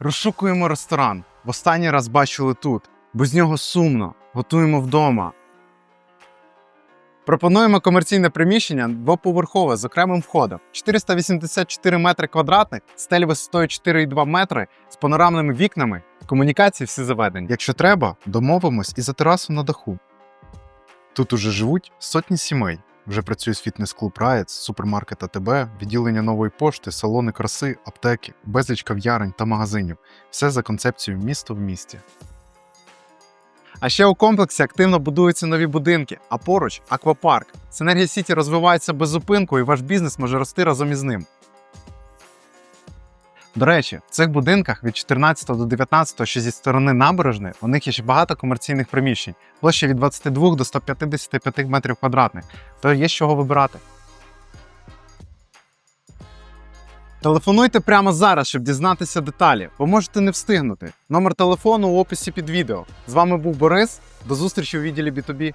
Розшукуємо ресторан. В останній раз бачили тут. Без нього сумно. Готуємо вдома. Пропонуємо комерційне приміщення двоповерхове з окремим входом. 484 метри квадратних, стель висотою 4,2 метри з панорамними вікнами. Комунікації всі заведені. Якщо треба, домовимось і за терасу на даху. Тут уже живуть сотні сімей. Вже працює з фітнес-клуб Раєць, супермаркет АТБ, відділення нової пошти, салони краси, аптеки, безліч кав'ярень та магазинів. Все за концепцією місто в місті. А ще у комплексі активно будуються нові будинки, а поруч аквапарк. Синергія Сіті розвивається без зупинку, і ваш бізнес може рости разом із ним. До речі, в цих будинках від 14 до 19, що зі сторони набережної, у них є ще багато комерційних приміщень, площа від 22 до 155 метрів квадратних, то є з чого вибирати. Телефонуйте прямо зараз, щоб дізнатися деталі. Ви можете не встигнути. Номер телефону у описі під відео. З вами був Борис. До зустрічі у відділі B2B.